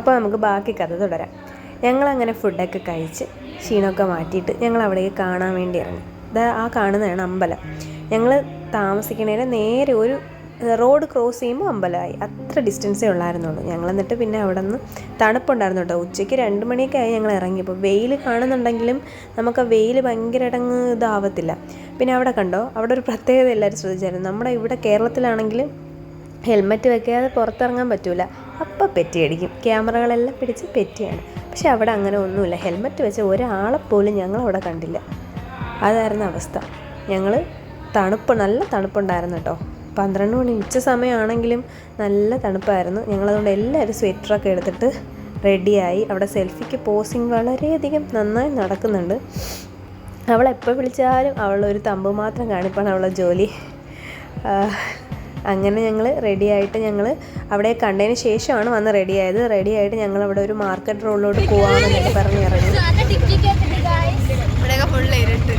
അപ്പോൾ നമുക്ക് ബാക്കി കഥ തുടരാം. ഞങ്ങളങ്ങനെ ഫുഡൊക്കെ കഴിച്ച് ക്ഷീണമൊക്കെ മാറ്റിയിട്ട് ഞങ്ങൾ അവിടേക്ക് കാണാൻ വേണ്ടി ഇറങ്ങി. ആ കാണുന്നതാണ് അമ്പലം. ഞങ്ങൾ താമസിക്കണേനെ നേരെ ഒരു റോഡ് ക്രോസ് ചെയ്യുമ്പോൾ അമ്പലമായി. അത്ര ഡിസ്റ്റൻസേ ഉള്ളായിരുന്നുള്ളൂ. ഞങ്ങൾ എന്നിട്ട് പിന്നെ അവിടെ നിന്ന് തണുപ്പുണ്ടായിരുന്നു കേട്ടോ. ഉച്ചയ്ക്ക് രണ്ട് മണിയൊക്കെ ആയി ഞങ്ങൾ ഇറങ്ങിയപ്പോൾ വെയിൽ കാണുന്നുണ്ടെങ്കിലും നമുക്ക് ആ വെയിൽ ഭയങ്കര ഇടങ്ങ് ഇതാവത്തില്ല. പിന്നെ അവിടെ കണ്ടോ? അവിടെ ഒരു പ്രത്യേകത എല്ലാവരും ശ്രദ്ധിച്ചായിരുന്നു. നമ്മുടെ ഇവിടെ കേരളത്തിലാണെങ്കിലും ഹെൽമറ്റ് വെക്കാതെ പുറത്തിറങ്ങാൻ പറ്റില്ല അപ്പം പെറ്റിയടിക്കും. ക്യാമറകളെല്ലാം പിടിച്ച് പെറ്റിയാണ്. പക്ഷെ അവിടെ അങ്ങനെ ഒന്നുമില്ല. ഹെൽമറ്റ് വെച്ച ഒരാളെപ്പോലും ഞങ്ങൾ അവിടെ കണ്ടില്ല. അതായിരുന്നു അവസ്ഥ. ഞങ്ങൾ തണുപ്പ് നല്ല തണുപ്പുണ്ടായിരുന്നു കേട്ടോ. പന്ത്രണ്ട് മണി ഉച്ച സമയമാണെങ്കിലും നല്ല തണുപ്പായിരുന്നു. ഞങ്ങളതുകൊണ്ട് എല്ലാവരും സ്വെറ്ററൊക്കെ എടുത്തിട്ട് റെഡിയായി. അവിടെ സെൽഫിക്ക് പോസിങ് വളരെയധികം നന്നായി നടക്കുന്നുണ്ട്. അവളെപ്പോൾ വിളിച്ചാലും അവളൊരു തമ്പ് മാത്രം കാണിപ്പാണ് അവളെ ജോലി. അങ്ങനെ ഞങ്ങൾ റെഡി ആയിട്ട് ഞങ്ങൾ അവിടെ കണ്ടതിന് ശേഷമാണ് വന്ന് റെഡി ആയത്. റെഡി ആയിട്ട് ഞങ്ങൾ അവിടെ ഒരു മാർക്കറ്റ് റോഡിലോട്ട് പോകാമെന്നൊക്കെ പറഞ്ഞ് ഇറങ്ങി നല്ല ടിക്കറ്റ് കേട്ടിട്ട് ഗായ്സ് ഇവിടെയൊക്കെ ഫുള്ള് ഇരുട്ട്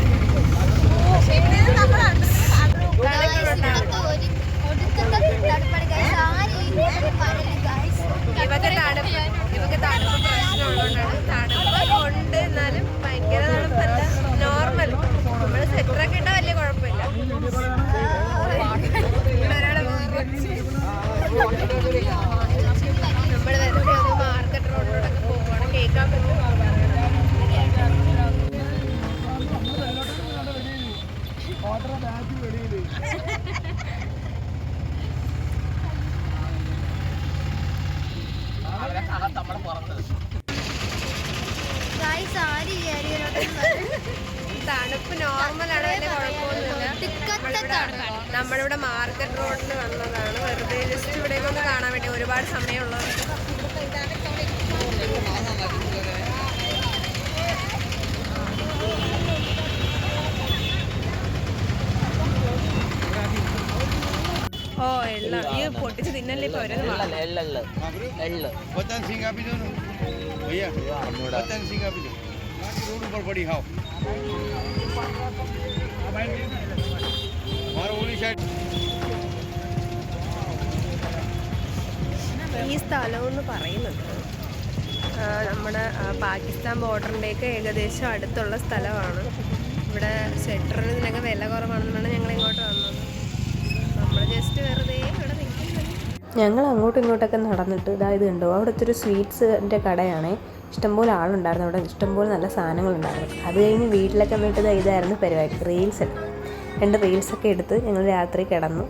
ഇവക്ക് തണുപ്പ് ഇവക്ക് തണുപ്പ് പ്രശ്നമുള്ളതുകൊണ്ടാണ് തണുപ്പ് ഉണ്ട് എന്നാലും ഭയങ്കര തണുപ്പല്ല നോർമൽ നമ്മൾ സെറ്ററൊക്കെ ഇട്ടാൽ വലിയ കുഴപ്പമില്ല ഇവിടെ ഒരാളെ നമ്മൾ വെറുതെ ഒന്ന് മാർക്കറ്റ് റോഡിലൂടെയൊക്കെ പോകുവാണ് കേൾക്കാൻ പറ്റും ഗായ്സ് ആര് തണുപ്പ് നോർമലാണ് വലിയ കുഴപ്പമൊന്നുമില്ല. നമ്മളിവിടെ മാർക്കറ്റ് റോഡിൽ വന്നതാണ്. വെറുതെ ജസ്റ്റ് ഇവിടേക്ക് ഒന്ന് കാണാൻ വേണ്ടി ഒരുപാട് സമയമുള്ളത്. ഓ എല്ലാം ഈ പൊട്ടിച്ച് തിന്നല്ലേ ഇപ്പൊ વતન સિંગ આપી દો ને ભૈયા વતન સિંગ આપી દો રોડ ઉપર પડી ખાઓ મારો ઓલી સાઈડ ഈ സ്ഥലം എന്ന് പറയുന്നത് ആ, നമ്മുടെ ആ, പാകിസ്ഥാൻ ബോർഡറിൻ്റെയൊക്കെ ഏകദേശം അടുത്തുള്ള സ്ഥലമാണ് ഇവിടെ ഷെറ്ററിന് ഇതിനൊക്കെ വില കുറവാണെന്നാണ് ഞങ്ങൾ ഇങ്ങോട്ട് വന്നത് നമ്മൾ ജസ്റ്റ് വെറുതെ ഇവിടെ നിൽക്കുന്നത് ഞങ്ങൾ അങ്ങോട്ടും ഇങ്ങോട്ടൊക്കെ നടന്നിട്ട് ഇതാ ഇത് കണ്ടോ അവിടുത്തെ ഒരു സ്വീറ്റ്സിൻ്റെ കടയാണേ ഇഷ്ടംപോലെ ആളുണ്ടായിരുന്നു അവിടെ. ഇഷ്ടംപോലെ നല്ല സാധനങ്ങളുണ്ടായിരുന്നു. അത് കഴിഞ്ഞ് വീട്ടിലൊക്കെ വന്നിട്ട് ഇതായിരുന്നു പരിപാടി. റീൽസ് രണ്ട് റീൽസൊക്കെ എടുത്ത് ഞങ്ങൾ രാത്രി കിടന്നു.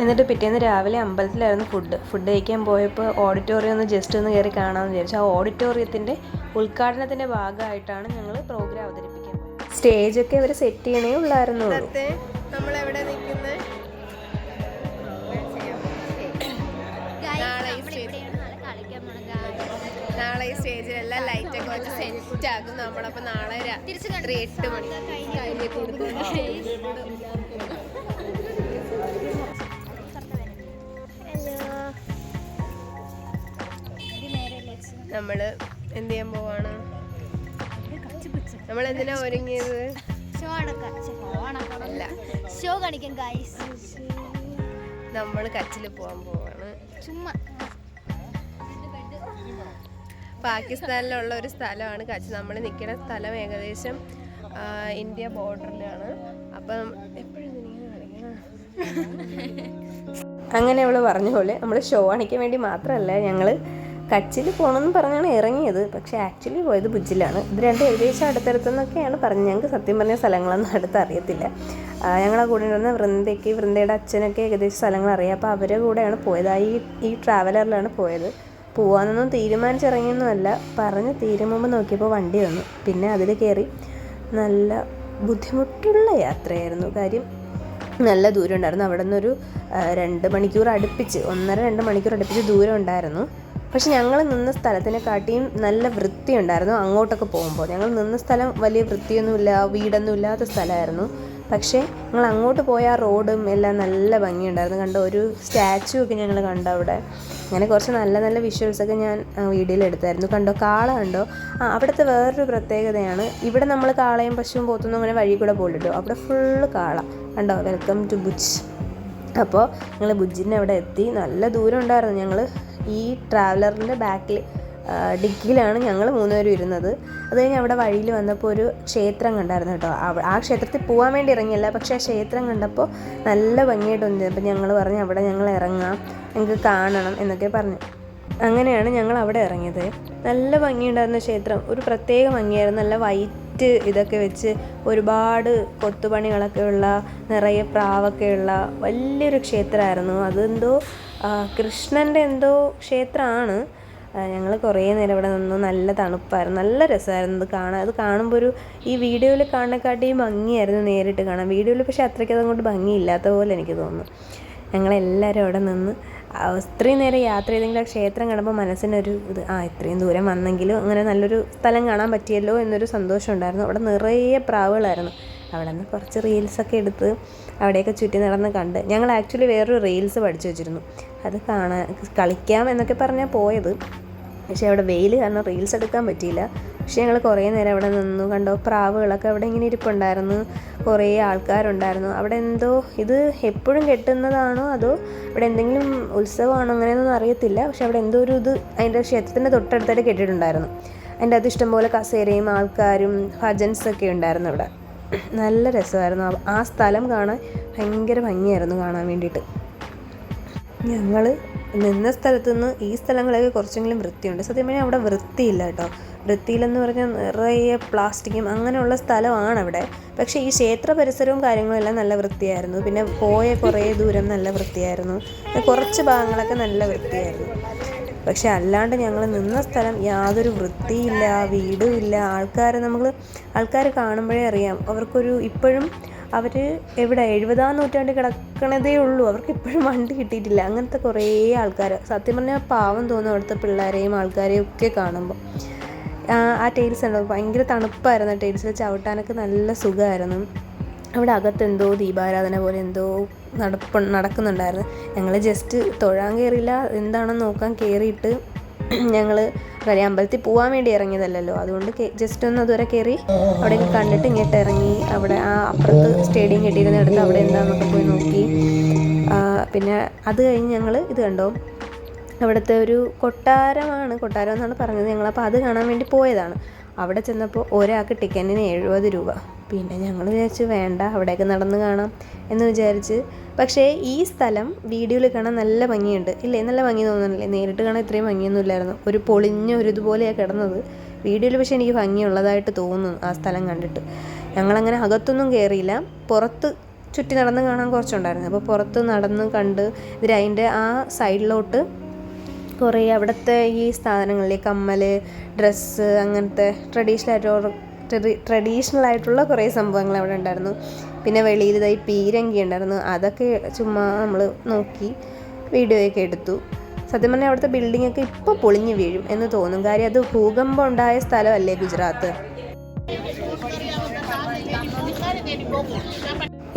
എന്നിട്ട് പിറ്റേന്ന് രാവിലെ അമ്പലത്തിലായിരുന്നു ഫുഡ് ഫുഡ് കഴിക്കാൻ പോയപ്പോൾ ഓഡിറ്റോറിയം ഒന്ന് ജസ്റ്റ് ഒന്ന് കയറി കാണാമെന്ന് വിചാരിച്ചു. ആ ഓഡിറ്റോറിയത്തിന്റെ ഉദ്ഘാടനത്തിന്റെ ഭാഗമായിട്ടാണ് ഞങ്ങൾ പ്രോഗ്രാം അവതരിപ്പിക്കുന്നത് സ്റ്റേജൊക്കെ അവർ സെറ്റ് ചെയ്യണേ ഉള്ളായിരുന്നു നമ്മൾ എവിടെ നാളെ ഈ സ്റ്റേജിലെല്ലാം ലൈറ്റൊക്കെ വെച്ച് സെറ്റ് ആക്കും. നമ്മളപ്പോൾ നാളെ രാത്രി എട്ട് മണി. കഴിഞ്ഞ് കൊടുക്കും. നമ്മൾ എന്ത് ചെയ്യാൻ പോവാണ്? നമ്മൾ എന്തിനാ ഒരുങ്ങിയത്? അല്ല. ഷോ കാണിക്കാൻ ഗൈസ് നമ്മൾ കച്ചിൽ പോവാൻ പോവാണ്. ചുമ്മാ. പാകിസ്ഥാനിലുള്ള ഒരു സ്ഥലമാണ് കച്ച്. നമ്മൾ നിൽക്കുന്ന സ്ഥലം ഏകദേശം ഇന്ത്യ ബോർഡറിലാണ്. അപ്പം എപ്പോഴും അങ്ങനെ അവൾ പറഞ്ഞ പോലെ നമ്മൾ ഷോ കാണിക്കാൻ വേണ്ടി മാത്രമല്ല ഞങ്ങൾ കച്ചിൽ പോകണമെന്ന് പറഞ്ഞാണ് ഇറങ്ങിയത്. പക്ഷേ ആക്ച്വലി പോയത് ഭുജിലാണ് ഇത് രണ്ടും ഏകദേശം അടുത്തടുത്തെന്നൊക്കെയാണ് പറഞ്ഞത്. ഞങ്ങൾക്ക് സത്യം പറഞ്ഞ സ്ഥലങ്ങളൊന്നും അടുത്ത് അറിയത്തില്ല. ഞങ്ങളെ കൂടെ ഉണ്ടായിരുന്ന വൃന്ദയ്ക്ക് വൃന്ദയുടെ അച്ഛനൊക്കെ ഏകദേശം സ്ഥലങ്ങൾ അറിയാം. അപ്പോൾ അവരുടെ കൂടെയാണ് പോയത്. ഈ ഈ ട്രാവലറിലാണ് പോയത്. പോവാനൊന്നും തീരുമാനിച്ചിറങ്ങിയൊന്നുമല്ല. പറഞ്ഞ് തീരുമുമ്പ് നോക്കിയപ്പോൾ വണ്ടി വന്നു. പിന്നെ അതിൽ കയറി നല്ല ബുദ്ധിമുട്ടുള്ള യാത്രയായിരുന്നു. കാര്യം നല്ല ദൂരം ഉണ്ടായിരുന്നു. അവിടെ നിന്നൊരു രണ്ട് മണിക്കൂർ അടുപ്പിച്ച് ഒന്നര രണ്ട് മണിക്കൂർ അടുപ്പിച്ച് ദൂരം ഉണ്ടായിരുന്നു. പക്ഷെ ഞങ്ങൾ നിന്ന സ്ഥലത്തിനെ കാട്ടിയും നല്ല വൃത്തി ഉണ്ടായിരുന്നു അങ്ങോട്ടൊക്കെ പോകുമ്പോൾ ഞങ്ങൾ നിന്ന സ്ഥലം വലിയ വൃത്തിയൊന്നുമില്ല വീടൊന്നും ഇല്ലാത്ത സ്ഥലമായിരുന്നു. പക്ഷേ ഞങ്ങൾ അങ്ങോട്ട് പോയ ആ റോഡും എല്ലാം നല്ല ഭംഗിയുണ്ടായിരുന്നു. കണ്ട ഒരു സ്റ്റാച്ചു ഒക്കെ ഞങ്ങൾ കണ്ടു അവിടെ? അങ്ങനെ കുറച്ച് നല്ല നല്ല വിഷ്വൽസൊക്കെ ഞാൻ വീഡിയോയിൽ എടുത്തായിരുന്നു. കണ്ടോ കാള കണ്ടോ? ആ അവിടുത്തെ വേറൊരു പ്രത്യേകതയാണ് ഇവിടെ നമ്മൾ കാളയും പശുവും പോത്തുന്നു അങ്ങനെ വഴി കൂടെ പോലിട്ടോ അവിടെ ഫുള്ള് കാള. കണ്ടോ വെൽക്കം ടു ബുജ് അപ്പോൾ ഞങ്ങൾ ബുജിന്റെ അവിടെ എത്തി. നല്ല ദൂരം ഉണ്ടായിരുന്നു ഞങ്ങൾ ഈ ട്രാവലറിന്റെ ബാക്കിൽ ഡിക്കിയിലാണ് ഞങ്ങൾ മൂന്നുപേരും ഇരുന്നത്. അത് കഴിഞ്ഞ് അവിടെ വഴിയിൽ വന്നപ്പോൾ ഒരു ക്ഷേത്രം കണ്ടായിരുന്നു കേട്ടോ. ആ ക്ഷേത്രത്തിൽ പോകാൻ വേണ്ടി ഇറങ്ങിയല്ല പക്ഷേ ആ ക്ഷേത്രം കണ്ടപ്പോൾ നല്ല ഭംഗിയായിട്ടുണ്ട് അപ്പം ഞങ്ങൾ പറഞ്ഞു അവിടെ ഞങ്ങൾ ഇറങ്ങാം ഞങ്ങൾക്ക് കാണണം എന്നൊക്കെ പറഞ്ഞു. അങ്ങനെയാണ് ഞങ്ങൾ അവിടെ ഇറങ്ങിയത്. നല്ല ഭംഗിയുണ്ടായിരുന്ന ക്ഷേത്രം. ഒരു പ്രത്യേക ഭംഗിയായിരുന്നു. നല്ല വൈറ്റ് ഇതൊക്കെ വെച്ച് ഒരുപാട് കൊത്തുപണികളൊക്കെ ഉള്ള നിറയെ പ്രാവൊക്കെ ഉള്ള വലിയൊരു ക്ഷേത്രമായിരുന്നു. അതെന്തോ കൃഷ്ണന്റെ എന്തോ ക്ഷേത്രമാണ്. ഞങ്ങൾ കുറേ നേരം ഇവിടെ നിന്നു നല്ല തണുപ്പായിരുന്നു. നല്ല രസമായിരുന്നു അത് കാണാൻ. അത് കാണുമ്പോൾ ഒരു ഈ വീഡിയോയിൽ കാണുന്നക്കാട്ടിയും ഭംഗിയായിരുന്നു നേരിട്ട് കാണാൻ. വീഡിയോയിൽ പക്ഷേ അത്രയ്ക്ക് അതങ്ങോട്ട് ഭംഗിയില്ലാത്ത പോലെ എനിക്ക് തോന്നുന്നു. ഞങ്ങളെല്ലാവരും അവിടെ നിന്ന് ഇത്രയും നേരം യാത്ര ചെയ്തെങ്കിൽ ആ ക്ഷേത്രം കാണുമ്പോൾ മനസ്സിനൊരു ഇത് ആ ഇത്രയും ദൂരം വന്നെങ്കിലും അങ്ങനെ നല്ലൊരു സ്ഥലം കാണാൻ പറ്റിയല്ലോ എന്നൊരു സന്തോഷം ഉണ്ടായിരുന്നു അവിടെ നിറയെ പ്രാവുകളായിരുന്നു. അവിടെ നിന്ന് കുറച്ച് റീൽസൊക്കെ എടുത്ത് അവിടെയൊക്കെ ചുറ്റി നടന്ന് കണ്ട്. ഞങ്ങൾ ആക്ച്വലി വേറൊരു റീൽസ് പഠിച്ചു വെച്ചിരുന്നു. അത് കാണാൻ കളിക്കാം എന്നൊക്കെ പറഞ്ഞാൽ പോയത്. പക്ഷേ അവിടെ വെയിൽ കാരണം റീൽസ് എടുക്കാൻ പറ്റിയില്ല. പക്ഷേ ഞങ്ങൾ കുറേ നേരം അവിടെ നിന്നു കണ്ടോ പ്രാവുകളൊക്കെ അവിടെ ഇങ്ങനെ ഇരിപ്പുണ്ടായിരുന്നു. കുറേ ആൾക്കാരുണ്ടായിരുന്നു. അവിടെ എന്തോ ഇത് എപ്പോഴും കെട്ടുന്നതാണോ അതോ ഇവിടെ എന്തെങ്കിലും ഉത്സവമാണോ അങ്ങനെയൊന്നും അറിയത്തില്ല. പക്ഷെ അവിടെ എന്തോ ഒരു ഇത് അതിന്റെ ക്ഷേത്രത്തിന്റെ തൊട്ടടുത്തായിട്ട് കെട്ടിയിട്ടുണ്ടായിരുന്നു. അതിന്റെ അത് ഇഷ്ടംപോലെ കസേരയും ആൾക്കാരും ഭജൻസൊക്കെ ഉണ്ടായിരുന്നു അവിടെ. നല്ല രസമായിരുന്നു. ആ- സ്ഥലം കാണാൻ ഭയങ്കര ഭംഗിയായിരുന്നു കാണാൻ വേണ്ടിയിട്ട്. ഞങ്ങൾ നിന്ന സ്ഥലത്തു നിന്ന് ഈ സ്ഥലങ്ങളൊക്കെ കുറച്ചെങ്കിലും വൃത്തിയുണ്ട്. സത്യം പറഞ്ഞാൽ അവിടെ വൃത്തിയില്ല കേട്ടോ. വൃത്തിയില്ലെന്ന് പറഞ്ഞാൽ നിറയെ പ്ലാസ്റ്റിക്കും അങ്ങനെയുള്ള സ്ഥലമാണ് അവിടെ പക്ഷേ ഈ ക്ഷേത്ര പരിസരവും കാര്യങ്ങളും എല്ലാം നല്ല വൃത്തിയായിരുന്നു. പിന്നെ പോയ കുറേ ദൂരം നല്ല വൃത്തിയായിരുന്നു. കുറച്ച് ഭാഗങ്ങളൊക്കെ നല്ല വൃത്തിയായിരുന്നു. പക്ഷെ അല്ലാണ്ട് ഞങ്ങൾ നിന്ന സ്ഥലം യാതൊരു വൃത്തിയില്ല വീടും ഇല്ല. ആൾക്കാരെ നമ്മൾ ആൾക്കാർ കാണുമ്പോഴേ അറിയാം. അവർക്കൊരു ഇപ്പോഴും അവർ എവിടെ? എഴുപതാം നൂറ്റാണ്ട് കിടക്കണതേ ഉള്ളൂ. അവർക്ക് ഇപ്പോഴും വണ്ടി കിട്ടിയിട്ടില്ല. അങ്ങനത്തെ കുറേ ആൾക്കാർ സത്യം പറഞ്ഞാൽ പാവം തോന്നും അവിടുത്തെ പിള്ളേരെയും ആൾക്കാരെയും ഒക്കെ കാണുമ്പോൾ ആ ടൈൽസ് ഉണ്ടോ? ഭയങ്കര തണുപ്പായിരുന്നു. ആ ടൈൽസിൽ ചവിട്ടാനൊക്കെ നല്ല സുഖമായിരുന്നു അവിടെ അകത്ത് എന്തോ ദീപാരാധന പോലെ എന്തോ നടപ്പ് നടക്കുന്നുണ്ടായിരുന്നു. ഞങ്ങൾ ജസ്റ്റ് തൊഴാൻ കയറിയില്ല എന്താണെന്ന് നോക്കാൻ കയറിയിട്ട് ഞങ്ങൾ കറി അമ്പലത്തിൽ പോകാൻ വേണ്ടി ഇറങ്ങിയതല്ലല്ലോ. അതുകൊണ്ട് ജസ്റ്റ് ഒന്ന് അതുവരെ കയറി അവിടെ കണ്ടിട്ട് ഇങ്ങോട്ട് ഇറങ്ങി. അവിടെ ആ അപ്പുറത്ത് സ്റ്റേഡിയം കെട്ടിയിരുന്നിടത്ത് അവിടെ എന്താണെന്നൊക്കെ പോയി നോക്കി. പിന്നെ അത് കഴിഞ്ഞ് ഞങ്ങൾ ഇത് കണ്ടോ? അവിടുത്തെ ഒരു കൊട്ടാരമാണ്. കൊട്ടാരം എന്നാണ് പറഞ്ഞത് ഞങ്ങളപ്പോൾ അത് കാണാൻ വേണ്ടി പോയതാണ്. അവിടെ ചെന്നപ്പോൾ ഒരാൾക്ക് ടിക്കറ്റിന് എഴുപത് രൂപ. പിന്നെ ഞങ്ങൾ വിചാരിച്ചു വേണ്ട അവിടെയൊക്കെ നടന്ന് കാണാം എന്ന് വിചാരിച്ച്. പക്ഷേ ഈ സ്ഥലം വീഡിയോയിൽ കാണാൻ നല്ല ഭംഗിയുണ്ട്. ഇല്ലേ? നല്ല ഭംഗി തോന്നുന്നില്ലേ? നേരിട്ട് കാണാൻ ഇത്രയും ഭംഗിയൊന്നും ഇല്ലായിരുന്നു. ഒരു പൊളിഞ്ഞ ഒരു ഇതുപോലെയാണ് കിടന്നത്. വീഡിയോയിൽ പക്ഷേ എനിക്ക് ഭംഗിയുള്ളതായിട്ട് തോന്നുന്നു ആ സ്ഥലം കണ്ടിട്ട്. ഞങ്ങളങ്ങനെ അകത്തൊന്നും കയറിയില്ല പുറത്ത് ചുറ്റി നടന്ന് കാണാൻ കുറച്ചുണ്ടായിരുന്നു. അപ്പോൾ പുറത്ത് നടന്ന് കണ്ട് ഇതിൽ അതിന്റെ ആ സൈഡിലോട്ട് കുറേ അവിടുത്തെ ഈ സാധനങ്ങളിലെ കമ്മൽ ഡ്രസ്സ് അങ്ങനത്തെ ട്രഡീഷണൽ ആയിട്ടുള്ള ട്രഡീഷണൽ ആയിട്ടുള്ള കുറേ സംഭവങ്ങൾ അവിടെ ഉണ്ടായിരുന്നു. പിന്നെ വെളിയിൽ ഇതായി പീരങ്കി ഉണ്ടായിരുന്നു. അതൊക്കെ ചുമ്മാ നമ്മൾ നോക്കി വീഡിയോയൊക്കെ എടുത്തു. സത്യം പറഞ്ഞാൽ അവിടുത്തെ ബിൽഡിംഗ് ഒക്കെ ഇപ്പോൾ പൊളിഞ്ഞു വീഴും എന്ന് തോന്നും. കാര്യം അത് ഭൂകമ്പം ഉണ്ടായ സ്ഥലമല്ലേ ഗുജറാത്ത്?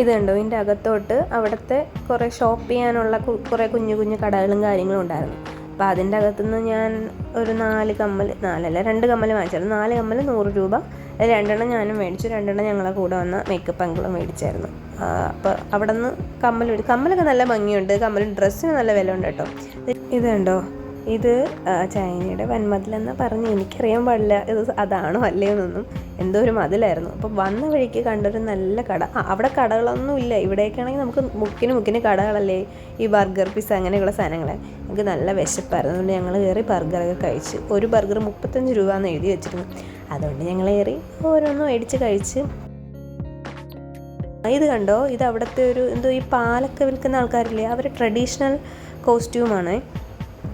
ഇത് കണ്ടോ? ഇതിന്റെ അകത്തോട്ട് അവിടുത്തെ കുറേ ഷോപ്പ് ചെയ്യാനുള്ള കുറേ കുഞ്ഞു കുഞ്ഞു കടകളും കാര്യങ്ങളും ഉണ്ടായിരുന്നു. അപ്പോൾ അതിന്റെ അകത്തുനിന്ന് ഞാൻ ഒരു നാല് കമ്മൽ നാലല്ല രണ്ട് കമ്മൽ വാങ്ങിച്ചായിരുന്നു. നാല് കമ്മൽ നൂറ് രൂപ. രണ്ടെണ്ണം ഞാനും മേടിച്ചു. രണ്ടെണ്ണം ഞങ്ങളെ കൂടെ വന്ന മേക്കപ്പ് അങ്കിളും മേടിച്ചായിരുന്നു. അപ്പോൾ അവിടെ നിന്ന് കമ്മൽ കമ്മലൊക്കെ നല്ല ഭംഗിയുണ്ട്. കമ്മൽ ഡ്രസ്സിന് നല്ല വില ഉണ്ട് കേട്ടോ ഇതുണ്ടോ ഇത് ചൈനയുടെ വൻമതിലെന്ന് പറഞ്ഞ് എനിക്കറിയാൻ പാടില്ല ഇത് അതാണോ അല്ലയോ എന്നൊന്നും. എന്തോ ഒരു മതിലായിരുന്നു. അപ്പോൾ വന്ന വഴിക്ക് കണ്ടൊരു നല്ല കട. ആ അവിടെ കടകളൊന്നും ഇല്ല. ഇവിടെയൊക്കെയാണെങ്കിൽ നമുക്ക് മുക്കിന് മുക്കിന് കടകളല്ലേ? ഈ ബർഗർ പിസ്സ അങ്ങനെയുള്ള സാധനങ്ങൾ നമുക്ക് നല്ല വിശപ്പായിരുന്നു. അതുകൊണ്ട് ഞങ്ങൾ കയറി ബർഗറൊക്കെ കഴിച്ച് ഒരു ബർഗർ മുപ്പത്തഞ്ച് രൂപ എന്ന് എഴുതി വെച്ചിരുന്നു. അതുകൊണ്ട് ഞങ്ങൾ കയറി ഓരോന്നും മേടിച്ച് കഴിച്ച്. ഇത് കണ്ടോ? ഇത് അവിടുത്തെ ഒരു എന്തോ ഈ പാലൊക്കെ വിൽക്കുന്ന ആൾക്കാരില്ലേ? അവർ ട്രഡീഷണൽ കോസ്റ്റ്യൂമാണ്.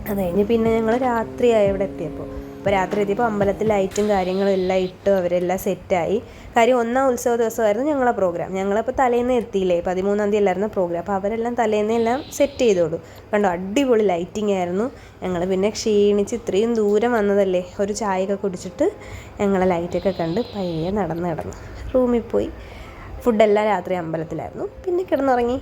അത് കഴിഞ്ഞ് പിന്നെ ഞങ്ങൾ രാത്രിയായി ഇവിടെ എത്തിയപ്പോൾ. അപ്പോൾ രാത്രി എത്തിയപ്പോൾ അമ്പലത്തിൽ ലൈറ്റും കാര്യങ്ങളും എല്ലാം ഇട്ട് അവരെല്ലാം സെറ്റായി കാര്യം ഒന്നാം ഉത്സവ ദിവസമായിരുന്നു ഞങ്ങളെ പ്രോഗ്രാം ഞങ്ങളപ്പോൾ തലേന്ന് എത്തിയില്ലേ? പതിമൂന്നാം തീയതി അല്ലായിരുന്നു പ്രോഗ്രാം അപ്പോൾ അവരെല്ലാം തലേന്ന് എല്ലാം സെറ്റ് ചെയ്തോളൂ. കണ്ടോ? അടിപൊളി ലൈറ്റിംഗ് ആയിരുന്നു. ഞങ്ങൾ പിന്നെ ക്ഷീണിച്ച് ഇത്രയും ദൂരം വന്നതല്ലേ? ഒരു ചായയൊക്കെ കുടിച്ചിട്ട് ഞങ്ങളെ ലൈറ്റൊക്കെ കണ്ട് പയ്യെ നടന്ന് നടന്ന്. റൂമിൽ പോയി. ഫുഡെല്ലാം രാത്രി അമ്പലത്തിലായിരുന്നു. പിന്നെ കിടന്നുറങ്ങി.